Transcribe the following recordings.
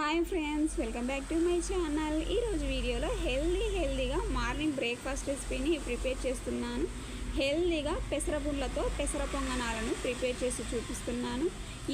Hi friends welcome back to my channel ఈరోజు వీడియోలో healthy హెల్దీగా మార్నింగ్ బ్రేక్ఫాస్ట్ రెసిపీని ప్రిపేర్ చేస్తున్నాను. హెల్దీగా పెసర గుండ్లతో పెసర పొంగనాలను ప్రిపేర్ చేసి చూపిస్తున్నాను.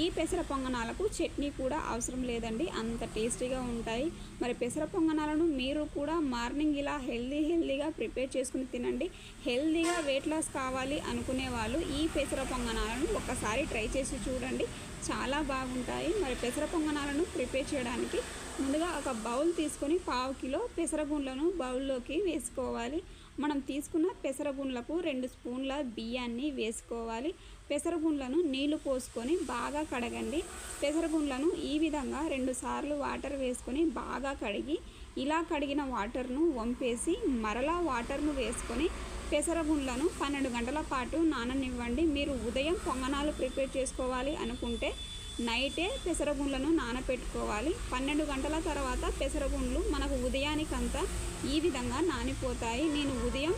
ఈ పెసర పొంగనాలకు చట్నీ కూడా అవసరం లేదండి. అంత టేస్టీగా ఉంటాయి. మరి పెసర పొంగనాలను మీరు కూడా మార్నింగ్ ఇలా హెల్దీ హెల్దీగా ప్రిపేర్ చేసుకుని తినండి. హెల్దీగా వెయిట్ లాస్ కావాలి అనుకునే వాళ్ళు ఈ పెసర పొంగనాలను ఒక్కసారి ట్రై చేసి చూడండి. చాలా బాగుంటాయి. మరి పెసర పొంగనాలను ప్రిపేర్ చేయడానికి ముందుగా ఒక బౌల్ తీసుకొని పావు కిలో పెసరగుండ్లను బౌల్లోకి వేసుకోవాలి. మనం తీసుకున్న పెసరగుండ్లకు రెండు స్పూన్ల బియ్యాన్ని వేసుకోవాలి. పెసరగుండ్లను నీళ్ళు పోసుకొని బాగా కడగండి. పెసరగుండ్లను ఈ విధంగా రెండు సార్లు వాటర్ వేసుకొని బాగా కడిగి ఇలా కడిగిన వాటర్ను వంపేసి మరలా వాటర్ను వేసుకొని పెసరగుండ్లను పన్నెండు గంటల పాటు నాననివ్వండి. మీరు ఉదయం పొంగనాలు ప్రిపేర్ చేసుకోవాలి అనుకుంటే నైటే పెసరగుండ్లను నానపెట్టుకోవాలి. పన్నెండు గంటల తర్వాత పెసరగుండ్లు మనకు ఉదయానికంతా ఈ విధంగా నానిపోతాయి. నేను ఉదయం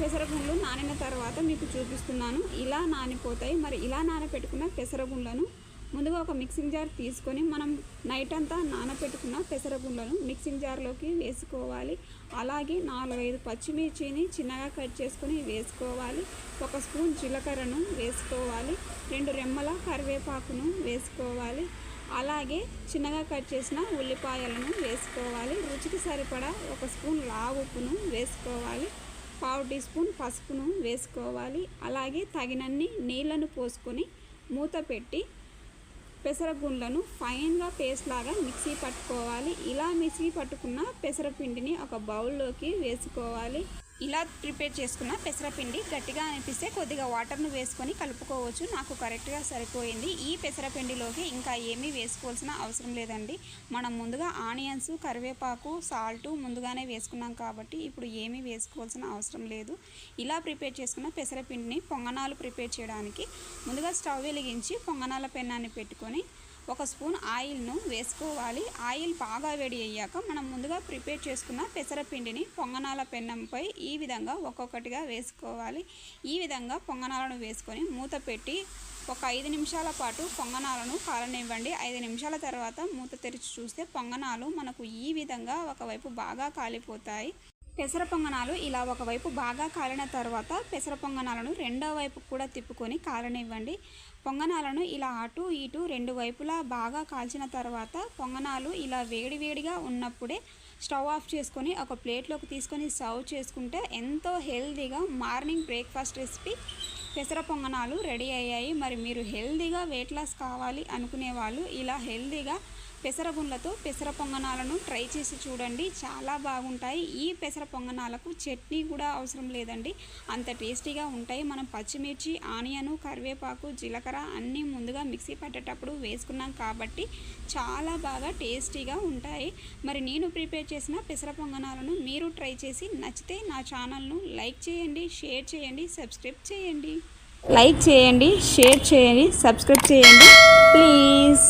పెసరగుండ్లు నానిన తర్వాత మీకు చూపిస్తున్నాను. ఇలా నానిపోతాయి. మరి ఇలా నానపెట్టుకున్న పెసరగుండ్లను ముందుగా ఒక మిక్సింగ్ జార్ తీసుకొని మనం నైట్ అంతా నానబెట్టుకున్న పెసరగుండ్లను మిక్సింగ్ జార్లోకి వేసుకోవాలి. అలాగే నాలుగైదు పచ్చిమిర్చిని చిన్నగా కట్ చేసుకొని వేసుకోవాలి. ఒక స్పూన్ జీలకర్రను వేసుకోవాలి. రెండు రెమ్మల కరివేపాకును వేసుకోవాలి. అలాగే చిన్నగా కట్ చేసిన ఉల్లిపాయలను వేసుకోవాలి. రుచికి సరిపడా ఒక స్పూన్ లావు వేసుకోవాలి. పావు టీ స్పూన్ పసుపును వేసుకోవాలి. అలాగే తగినన్ని నీళ్ళను పోసుకొని మూత పెట్టి పెసరగుండ్లను ఫైన్గా పేస్ట్ లాగా మిక్సీ పట్టుకోవాలి. ఇలా మిక్సీ పట్టుకున్న పెసరపిండిని ఒక బౌల్లోకి వేసుకోవాలి. ఇలా ప్రిపేర్ చేసుకున్న పెసరపిండి గట్టిగా అనిపిస్తే కొద్దిగా వాటర్ను వేసుకొని కలుపుకోవచ్చు. నాకు కరెక్ట్గా సరిపోయింది. ఈ పెసరపిండిలోకి ఇంకా ఏమీ వేసుకోవాల్సిన అవసరం లేదండి. మనం ముందుగా ఆనియన్స్ కరివేపాకు సాల్ట్ ముందుగానే వేసుకున్నాం కాబట్టి ఇప్పుడు ఏమీ వేసుకోవాల్సిన అవసరం లేదు. ఇలా ప్రిపేర్ చేసుకున్న పెసరపిండిని పొంగనాలు ప్రిపేర్ చేయడానికి ముందుగా స్టవ్ వెలిగించి పొంగనాల పెన్నాన్ని పెట్టుకొని ఒక స్పూన్ ఆయిల్ను వేసుకోవాలి. ఆయిల్ బాగా వేడి అయ్యాక మనం ముందుగా ప్రిపేర్ చేసుకున్న పెసరపిండిని పొంగనాల పెన్నంపై ఈ విధంగా ఒక్కొక్కటిగా వేసుకోవాలి. ఈ విధంగా పొంగనాలను వేసుకొని మూత పెట్టి ఒక ఐదు నిమిషాల పాటు పొంగనాలను కాలనివ్వండి. ఐదు నిమిషాల తర్వాత మూత తెరిచి చూస్తే పొంగనాలు మనకు ఈ విధంగా ఒకవైపు బాగా కాలిపోతాయి. పెసర పొంగనాలు ఇలా ఒకవైపు బాగా కాలిన తర్వాత పెసర పొంగనాలను రెండో వైపు కూడా తిప్పుకొని కాలనివ్వండి. పొంగనాలను ఇలా అటు ఇటు రెండు వైపులా బాగా కాల్చిన తర్వాత పొంగనాలు ఇలా వేడివేడిగా ఉన్నప్పుడే స్టవ్ ఆఫ్ చేసుకొని ఒక ప్లేట్లోకి తీసుకొని సర్వ్ చేసుకుంటే ఎంతో హెల్తీగా మార్నింగ్ బ్రేక్ఫాస్ట్ రెసిపీ పెసర పొంగనాలు రెడీ అయ్యాయి. మరి మీరు హెల్తీగా వెయిట్ లాస్ కావాలి అనుకునే వాళ్ళు ఇలా హెల్తీగా పెసర గుండ్లతో పెసర పొంగనాలను ట్రై చేసి చూడండి. చాలా బాగుంటాయి. ఈ పెసర పొంగనాలకు చట్నీ కూడా అవసరం లేదండి. అంత టేస్టీగా ఉంటాయి. మనం పచ్చిమిర్చి ఆనియను కరివేపాకు జీలకర్ర అన్నీ ముందుగా మిక్సీ పట్టేటప్పుడు వేసుకున్నాం కాబట్టి చాలా బాగా టేస్టీగా ఉంటాయి. మరి నేను ప్రిపేర్ చేసిన పెసర పొంగనాలను మీరు ట్రై చేసి నచ్చితే నా ఛానల్ను లైక్ చేయండి షేర్ చేయండి సబ్స్క్రైబ్ చేయండి. లైక్ చేయండి షేర్ చేయండి సబ్స్క్రైబ్ చేయండి. ప్లీజ్.